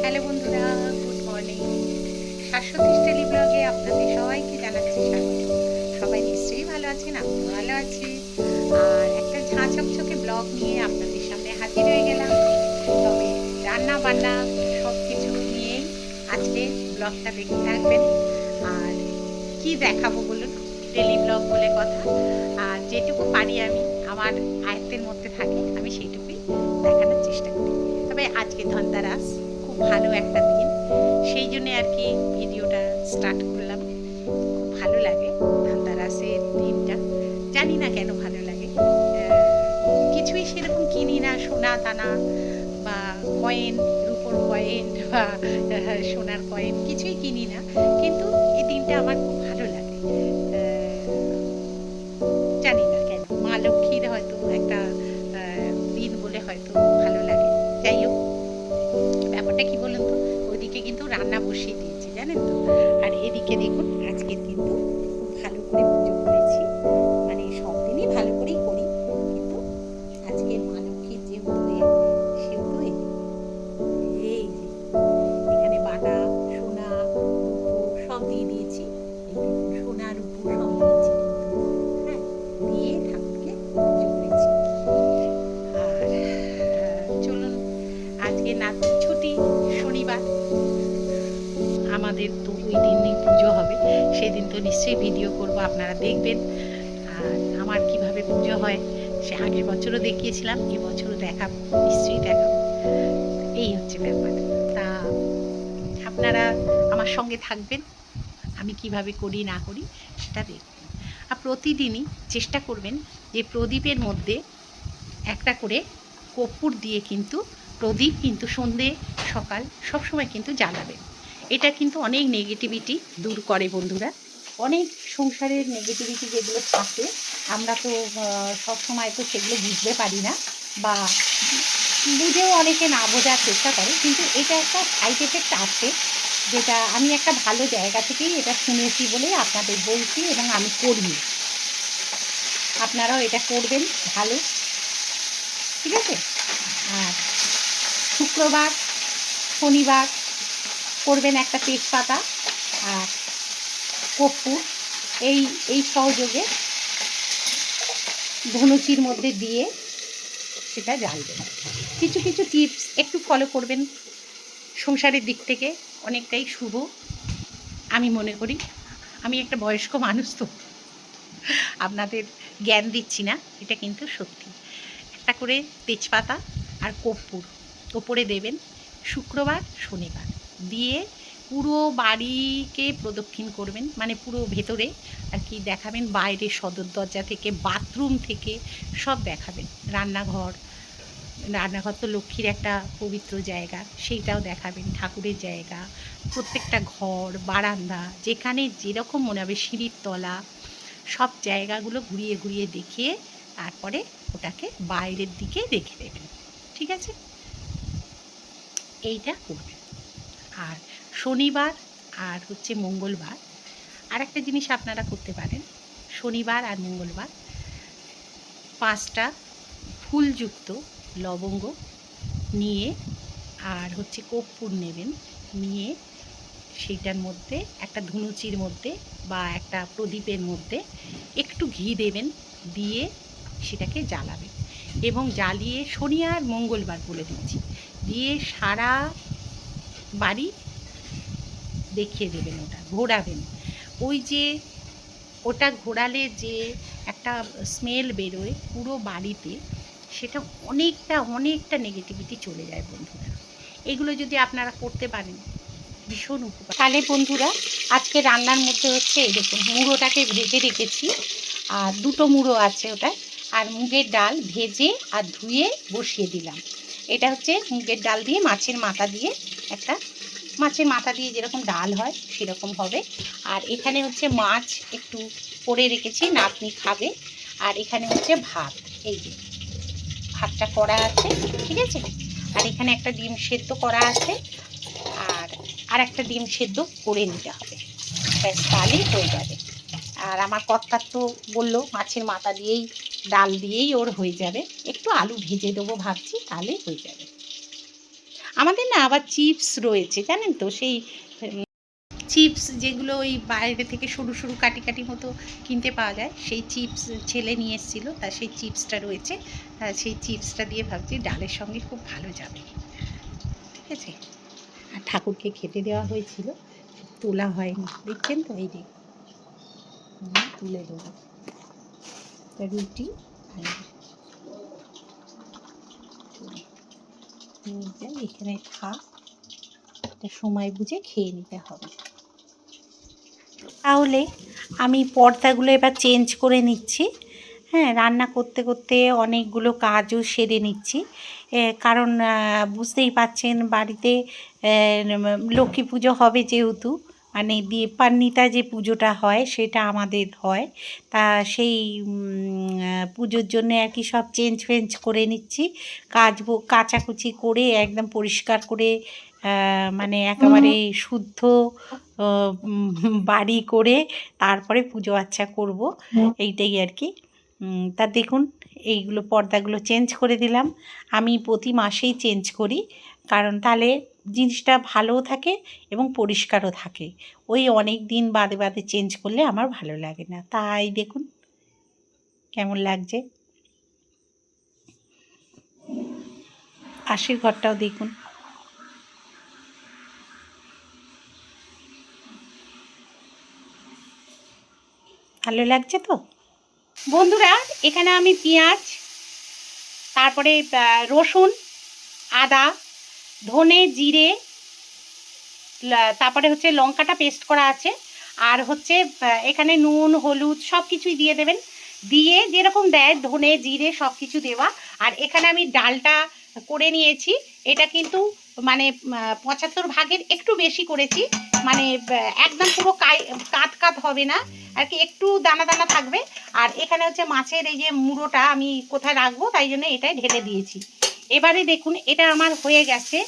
Hello বন্ধুরা, good morning. Shashwati tele ব্লগে আপনাদের সবাইকে জানাচ্ছি স্বাগত। সবাই নিশ্চয়ই ভালো আছেন আমি ভালো আছি। আর একটা ঝাঁ চকচকে ব্লগ নিয়ে আপনাদের সামনে হাজির হয়ে গেলাম। তবে রান্না বান্না সব কিছু নিয়েই আজকে ব্লগটা দেখতে থাকবেন। আর কি দেখাবো বলুন, ডেলি ব্লগ বলে কথা। আর যেটুকু পারি আমি, আমার আয়ত্তের মধ্যে থাকে, আমি সেইটুকুই দেখানোর চেষ্টা করি। তবে আজকে ধনতেরাস। ভালো একটা দিন। সেই জন্য আর কি ভিডিওটা স্টার্ট করলাম। খুব ভালো লাগে ধনতেরাসের দিনটা। জানি না কেন ভালো লাগে। কিছুই সেরকম কিনি না, সোনা দানা বা কয়েন রুপোর কয়েন বা সোনার কয়েন কিছুই কিনি না। কিন্তু এই দিনটা আমার খুব ভালো লাগে। জানি না কেন। মা লক্ষ্মীর হয়তো একটা দিন বলে হয়তো ব্যাপারটা কি বলুন তো? ওইদিকে কিন্তু রান্না বসিয়ে দিয়েছি জানেন তো? আর এদিকে দেখুন আজকে কিন্তু ভালো করে পুজো করেছি। মানে সব দিনই ভালো করেই করি কিন্তু আজকে মা লক্ষ্মীর এ, সেহেতু। এই যে এখানে বাটা সোনা রূপো সব দিয়ে দিয়েছি। সোনা রূপো সব ওই দিনই পুজো হবে। সেদিন তো নিশ্চয়ই ভিডিও করব, আপনারা দেখবেন। আর আমার কীভাবে পুজো হয়, সে আগের বছরও দেখিয়েছিলাম এবছরও দেখাবো, নিশ্চয়ই দেখাবো। এই হচ্ছে ব্যাপার। তা আপনারা আমার সঙ্গে থাকবেন, আমি কীভাবে করি, না করি, সেটা দেখবেন। আর প্রতিদিনই চেষ্টা করবেন যে প্রদীপের মধ্যে একটা করে কর্পূর দিয়ে কিন্তু, প্রদীপ কিন্তু সন্ধে, সকাল সবসময় কিন্তু জ্বালাবেন। এটা কিন্তু অনেক নেগেটিভিটি দূর করে বন্ধুরা। অনেক সংসারের নেগেটিভিটি যেগুলো থাকে, আমরা তো সব সময় তো সেগুলো বুঝতে পারি না বা বুঝেও অনেকে না বোঝার চেষ্টা করে, কিন্তু এটা একটা সাইড এফেক্ট আছে যেটা আমি একটা ভালো জায়গা থেকেই এটা শুনেছি বলে আপনাদের বলছি এবং আমি করি। আপনারাও এটা করবেন, ভালো। ঠিক আছে? আর শুক্রবার, শনিবার করবেন একটা তেজপাতা আর কর্পূর এই এই সহযোগে ধনুচির মধ্যে দিয়ে সেটা জ্বালবেন কিছু কিছু টিপস একটু ফলো করবেন। সংসারের দিক থেকে অনেকটাই শুভ। আমি মনে করি, আমি একটা বয়স্ক মানুষ তো, আপনাদের জ্ঞান দিচ্ছি না, এটা কিন্তু সত্যি। একটা করে তেজপাতা আর কর্পূর ওপরে দেবেন শুক্রবার, শনিবার। দিয়ে পুরো বাড়িকে প্রদক্ষিণ করবেন মানে পুরো ভেতরে আর কি দেখাবেন বাইরে সদর দরজা থেকে, বাথরুম থেকে সব দেখাবেন। রান্নাঘর রান্নাঘর তো লক্ষ্মীর একটা পবিত্র জায়গা, সেইটাও দেখাবেন, ঠাকুরের জায়গা, প্রত্যেকটা ঘর, বারান্দা, যেখানে যেরকম মনে হবে সিঁড়ির তলা, সব জায়গাগুলো ঘুরিয়ে ঘুরিয়ে দেখিয়ে তারপরে ওটাকে বাইরের দিকে রেখে দেবেন। ঠিক আছে? এইটা করবেন। আর শনিবার আর হচ্ছে মঙ্গলবার। আর একটা জিনিস আপনারা করতে পারেন, শনিবার আর মঙ্গলবার। পাঁচটা ফুলযুক্ত লবঙ্গ নিয়ে আর হচ্ছে কর্পূর নেবেন, নিয়ে সেইটার মধ্যে, একটা ধুনুচির মধ্যে বা একটা প্রদীপের মধ্যে একটু ঘি দেবেন, দিয়ে সেটাকে জ্বালাবেন। এবং জ্বালিয়ে শনি আর মঙ্গলবার বলে দিচ্ছি। দিয়ে সারা বাড়ি দেখিয়ে দেবেন ওটা, ঘোরাবেন। ওই যে ওটা ঘোরালে যে একটা স্মেল বেরোয় পুরো বাড়িতে, সেটা অনেকটা অনেকটা নেগেটিভিটি চলে যায় বন্ধুরা। এগুলো যদি আপনারা করতে পারেন, ভীষণ উপকার। তাহলে বন্ধুরা, আজকে রান্নার মধ্যে হচ্ছে দেখুন, মুড়োটাকে ভেজে রেখেছি, আর দুটো মুড়ো আছে ওটা আর মুগের ডাল ভেজে আর ধুয়ে বসিয়ে দিলাম। এটা হচ্ছে মুগের ডাল দিয়ে মাছের মাথা দিয়ে একটা, মাছের মাথা দিয়ে যেরকম ডাল হয় সেরকম হবে। আর এখানে হচ্ছে মাছ একটু করে রেখেছি, নাতনি খাবে। আর এখানে হচ্ছে ভাত, এই যে ভাতটা করা আছে, ঠিক আছে? আর এখানে একটা ডিম সেদ্ধ করা আছে। আর আর একটা ডিম সেদ্ধ করে নিতে হবে। ব্যাস, তাহলেই হয়ে যাবে। আর আমার কর্তার তো বলল, মাছের মাথা দিয়েই, ডাল দিয়েই ওর হয়ে যাবে। একটু আলু ভেজে দেবো ভাবছি, তাহলেই হয়ে যাবে। আমাদের না আবার চিপস রয়েছে, জানেন তো, সেই চিপস যেগুলো ওই বাইরে থেকে সরু সরু কাটি কাটি মতো কিনতে পাওয়া যায়, সেই চিপস ছেলে নিয়ে এসেছিল, তা সেই চিপসটা রয়েছে। সেই চিপসটা দিয়ে ভাবছি ডালের সঙ্গে খুব ভালো যাবে। ঠিক আছে? আর ঠাকুরকে খেতে দেওয়া হয়েছিল, তোলা হয়নি। দেখছেন তো, এই দেখ তুলে দেবো। রুটি এখানে থাক। একটা সময় বুঝে খেয়ে নিতে হবে। তাহলে আমি পর্দাগুলো এবার চেঞ্জ করে নিচ্ছি। হ্যাঁ রান্না করতে করতে অনেকগুলো কাজও সেরে নিচ্ছি। কারণ বুঝতেই পাচ্ছেন বাড়িতে লক্ষ্মী পুজো হবে যেহেতু। মানে দীপান্বিতা যে পুজোটা হয় সেটা আমাদের হয়। তা সেই পুজোর জন্য আর কি সব চেঞ্জ ফেঞ্জ করে নিচ্ছি। কাচবো কাচাকুচি করে একদম পরিষ্কার করে মানে একেবারে শুদ্ধ বাড়ি করে তারপরে পুজো আচ্ছা করব। এইটাই আর কি। তা দেখুন এইগুলো পর্দাগুলো চেঞ্জ করে দিলাম। আমি প্রতি মাসেই চেঞ্জ করি, কারণ তাহলে জিনিসটা ভালোও থাকে এবং পরিষ্কারও থাকে। ওই অনেক দিন বাদে বাদে চেঞ্জ করলে আমার ভালো লাগে না। তাই দেখুন, কেমন লাগছে। পাশের ঘরটাও দেখুন। ভালো লাগছে তো? বন্ধুরা, এখানে আমি পেঁয়াজ, তারপরে রসুন, আদা, ধনে, জিরে তারপরে হচ্ছে লঙ্কাটা পেস্ট করা আছে। আর হচ্ছে এখানে নুন, হলুদ সব কিছুই দিয়ে দেবেন। দিয়ে যেরকম দেয়, ধনে, জিরে সব কিছু দেওয়া। আর এখানে আমি ডালটা করে নিয়েছি। এটা কিন্তু মানে পঁচাত্তর ভাগের একটু বেশি করেছি। মানে একদম পুরো কাত কাত হবে না। আর কি একটু দানা দানা থাকবে। আর এখানে হচ্ছে মাছের এই যে মুড়োটা আমি কোথায় রাখব, তাই জন্য এটাই ঢেলে দিয়েছি। এবারে দেখুন, এটা আমার হয়ে গেছে।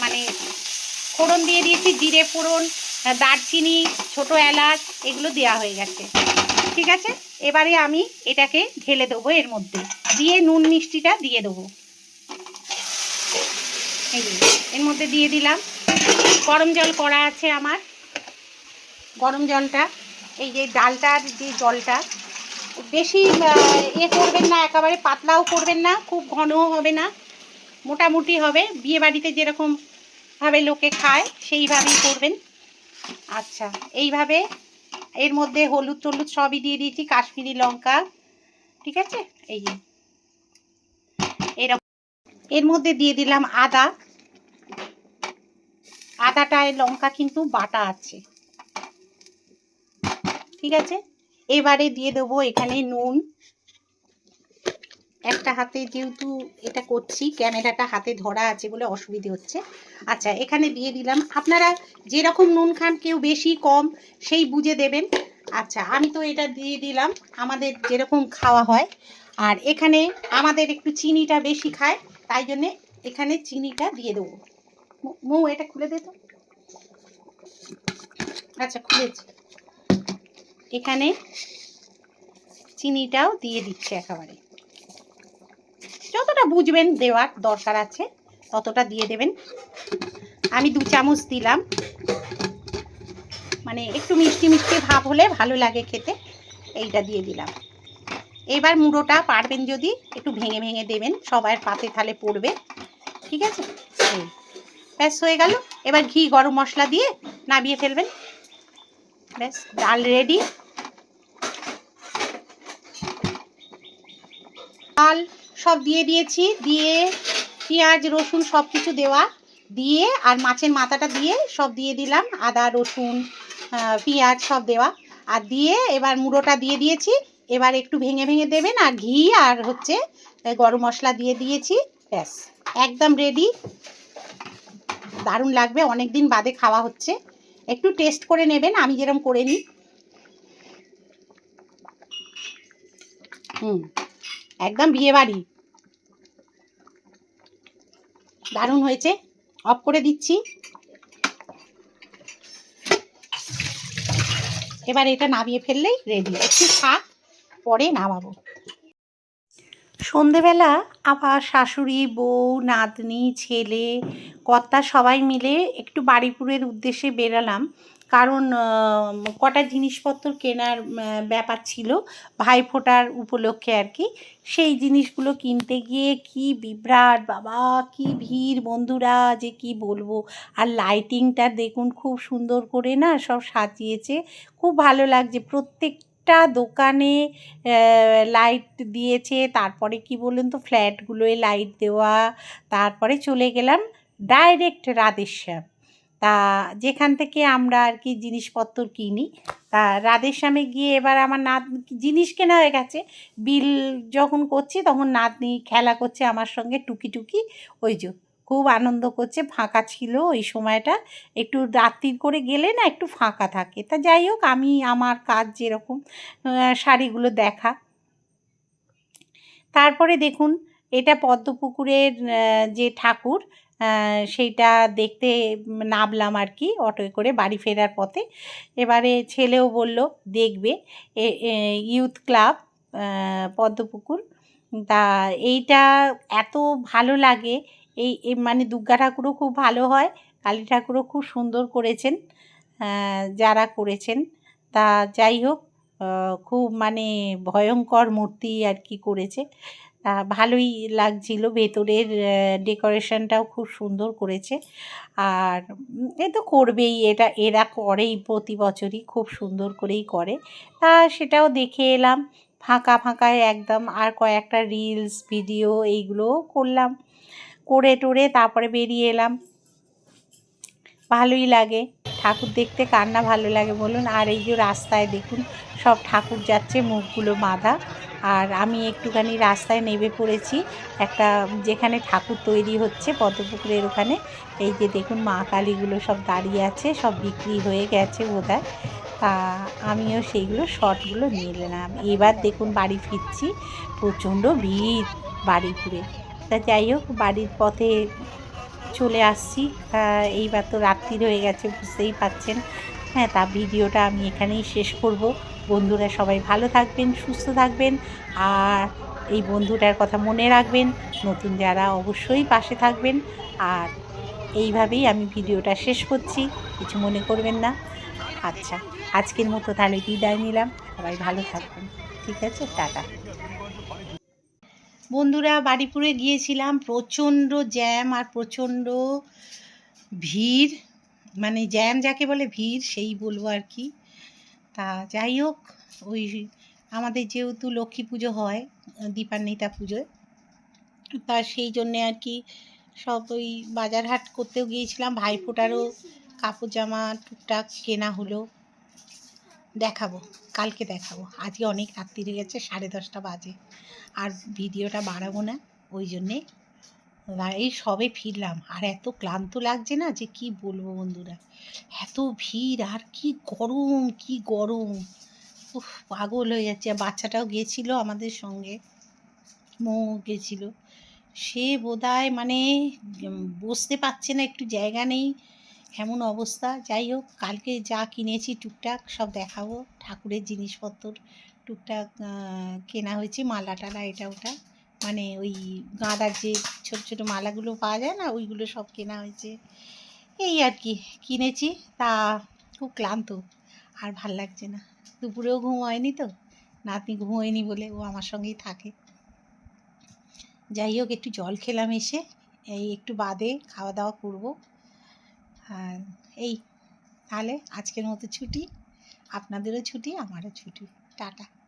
মানে ফোড়ন দিয়ে দিয়েছি, জিরে ফোড়ন, দারচিনি, ছোট এলাচ, এগুলো দেওয়া হয়ে গেছে। ঠিক আছে? এবারে আমি এটাকে ঢেলে দেবো এর মধ্যে। দিয়ে নুন মিষ্টিটা দিয়ে দেবো। এর মধ্যে দিয়ে দিলাম। গরম জল করা আছে আমার। গরম জলটা। এই যে ডালটার যে জলটা, বেশি এ করবেন না, একেবারে পাতলাও করবেন না, খুব ঘনও হবে না, মোটামুটি হবে। বিয়ে বাড়িতে যেরকম ভাবে লোকে খায়, সেইভাবেই করবেন। আচ্ছা এইভাবে এর মধ্যে হলুদ টলুদ সবই দিয়ে দিয়েছি, কাশ্মীরি লঙ্কা, ঠিক আছে? এই যে, এরকম। এর মধ্যে দিয়ে দিলাম আদা। আদাটায় লঙ্কা কিন্তু বাটা আছে। ঠিক আছে? এবারে দিয়ে দেবো এখানে নুন। একটা হাতে যেহেতু এটা করছি, ক্যামেরাটা হাতে ধরা আছে বলে অসুবিধে হচ্ছে। আচ্ছা এখানে দিয়ে দিলাম। আপনারা যেরকম নুন খান, কেউ বেশি, কম, সেই বুঝে দেবেন। আচ্ছা আমি তো এটা দিয়ে দিলাম। আমাদের যেরকম খাওয়া হয়। আর এখানে আমাদের একটু চিনিটা বেশি খায়, তাই জন্যে এখানে চিনিটা দিয়ে দেবো। মৌ- এটা খুলে দে তো। আচ্ছা খুলেছি। এখানে চিনিটাও দিয়ে দিচ্ছে একেবারে। যতটা বুঝবেন দেওয়ার দরকার আছে, ততটা দিয়ে দেবেন। আমি দু চামচ দিলাম। মানে একটু মিষ্টি মিষ্টি ভাব হলে ভালো লাগে খেতে, এইটা দিয়ে দিলাম। এবার মুড়োটা পারবেন যদি একটু ভেঙে ভেঙে দেবেন, সবার পাতে থালে পড়বে, ঠিক আছে? ব্যাস হয়ে গেল। এবার ঘি গরম মশলা দিয়ে নাবিয়ে ফেলবেন। ব্যাস, ডাল রেডি ডাল সব দিয়ে দিয়েছি, দিয়ে পেঁয়াজ, রসুন সব কিছু দেওয়া দিয়ে আর মাছের মাথাটা দিয়ে সব দিয়ে দিলাম, আদা, রসুন পেঁয়াজ সব দেওয়া। আর দিয়ে এবার মুড়োটা দিয়ে দিয়েছি, এবার একটু ভেঙে ভেঙে দেবেন আর ঘি আর হচ্ছে গরম মশলা দিয়ে দিয়েছি, ব্যাস। একদম রেডি দারুণ লাগবে অনেক দিন বাদে খাওয়া হচ্ছে। একটু টেস্ট করে নেবেন, আমি যেরকম করে নিই। হুম। একদম বিয়ে বাড়ি দারুণ হয়েছে। অফ করে দিচ্ছি। এবার এটা নামিয়ে ফেললেই রেডি একটু থাক, পরে নামাবো। সন্ধেবেলা আবার শাশুড়ি, বউ, নাতনি, ছেলে, কর্তা সবাই মিলে একটু বাড়িপুরের উদ্দেশ্যে বেরালাম। কারণ কটা জিনিসপত্র কেনার ব্যাপার ছিল ভাইফোঁটার উপলক্ষে আর কি, সেই জিনিসগুলো কিনতে গিয়ে কি বিভ্রাট, বাবা কি ভিড় বন্ধুরা যে কি বলব, আর লাইটিংটা দেখুন খুব সুন্দর করে না সব সাজিয়েছে, খুব ভালো লাগছে। প্রত্যেকটা দোকানে লাইট দিয়েছে, তারপরে কি বলুন তো ফ্ল্যাটগুলোয় লাইট দেওয়া, তারপরে চলে গেলাম ডাইরেক্ট রাধেশ্যাম। তা যেখান থেকে আমরা আর কি জিনিসপত্র কিনি, তা রাধের রাধেশ্যামে গিয়ে এবার আমার নাত জিনিস কেনা হয়ে গেছে। বিল যখন করছি তখন নাতনি খেলা করছে আমার সঙ্গে টুকি টুকি। ওই যে খুব আনন্দ করছে, ফাঁকা ছিল ওই সময়টা। একটু রাত্রির করে গেলে না একটু ফাঁকা থাকে। তা যাই হোক, আমি আমার কাজ যেরকম শাড়িগুলো দেখা। তারপরে দেখুন, এটা পদ্মপুকুরের যে ঠাকুর সেইটা দেখতে নামলাম আর কি অটোয় করে বাড়ি ফেরার পথে। এবারে ছেলেও বলল, দেখবে ইউথ ক্লাব পদ্মপুকুর। তা এইটা এত ভালো লাগে। এই মানে দুর্গা ঠাকুরও খুব ভালো হয়, কালী ঠাকুরও খুব সুন্দর করেছেন যারা করেছেন। তা যাই হোক খুব মানে ভয়ঙ্কর মূর্তি আর কি করেছে। ভালোই লাগছিল। ভেতরের ডেকোরেশনটাও খুব সুন্দর করেছে। আর এ তো করবেই, এটা, এরা করেই প্রতি বছরই খুব সুন্দর করেই করে। তা সেটাও দেখে এলাম, ফাঁকা ফাঁকায় একদম আর কয়েকটা রিলস, ভিডিও এইগুলোও করলাম। করে টোরে তারপরে বেরিয়ে এলাম। ভালোই লাগে, ঠাকুর দেখতে কার না ভালো লাগে বলুন। আর এই যে রাস্তায় দেখুন, সব ঠাকুর যাচ্ছে, মুখগুলো বাঁধা। আর আমি একটুখানি রাস্তায় নেমে পড়েছি। একটা যেখানে ঠাকুর তৈরি হচ্ছে, পদ্মপুকুরের ওখানে। এই যে দেখুন মা কালীগুলো সব দাঁড়িয়ে আছে, সব বিক্রি হয়ে গেছে বোধহয়। তা আমিও সেইগুলো শর্টগুলো নিয়ে নিলাম। এবার দেখুন বাড়ি ফিরছি, প্রচণ্ড ভিড় বাড়ি বাড়িপুরে তা যাই হোক, বাড়ির পথে চলে আসছি। এইবার তো রাত্রির হয়ে গেছে, বুঝতেই পাচ্ছেন হ্যাঁ তা ভিডিওটা আমি এখানেই শেষ করব। বন্ধুরা সবাই ভালো থাকবেন, সুস্থ থাকবেন আর এই বন্ধুটার কথা মনে রাখবেন। নতুন যারা অবশ্যই পাশে থাকবেন। আর এইভাবেই আমি ভিডিওটা শেষ করছি। কিছু মনে করবেন না। আচ্ছা আজকের মতো তাহলে বিদায় নিলাম। সবাই ভালো থাকবেন। ঠিক আছে, টাটা। বন্ধুরা, বাড়িপুরে গিয়েছিলাম। প্রচণ্ড জ্যাম আর প্রচণ্ড ভিড়। মানে জ্যাম যাকে বলে ভিড়, সেই বলব আর কি। তা যাই হোক, ওই আমাদের যেহেতু লক্ষ্মী পুজো হয়, দীপান্বিতা পুজোয় তা সেই জন্যে আর কি সব ওই বাজার হাট করতেও গিয়েছিলাম। ভাইফোঁটারও কাপড় জামা টুকটাক কেনা হলো। দেখাবো, কালকে দেখাবো। আজকে অনেক রাত্রি গেছে, সাড়ে দশটা বাজে। আর ভিডিওটা বাড়াবো না, ওই জন্যে এই সবে ফিরলাম। আর এত ক্লান্ত লাগছে না যে কি বলব বন্ধুরা? এত ভিড়, আর কি গরম কি গরম। উফ, পাগল হয়ে যাচ্ছে। বাচ্চাটাও গেছিল আমাদের সঙ্গে। মৌ গেছিল। সে বোধহয় মানে বসতে পারছে না, একটু জায়গা নেই, এমন অবস্থা। যাই হোক, কালকে যা কিনেছি টুকটাক সব দেখাবো। ঠাকুরের জিনিসপত্র টুকটাক কেনা হয়েছে মালা টালা এটা ওটা মানে ওই গাঁদার যে ছোট ছোট মালাগুলো পাওয়া যায় না, ওইগুলো সব কেনা হয়েছে। এই আর কি, কিনেছি। তা খুব ক্লান্ত আর ভালো লাগছে না। দুপুরেও ঘুম হয়নি তো, নাতনি ঘুম হয়নি বলে ও আমার সঙ্গেই থাকে। যাই হোক, একটু জল খেলাম এসে, এই একটু বাদে খাওয়া দাওয়া করব। আর এই, তাহলে আজকের মতো ছুটি। আপনাদেরও ছুটি, আমারও ছুটি। টাটা।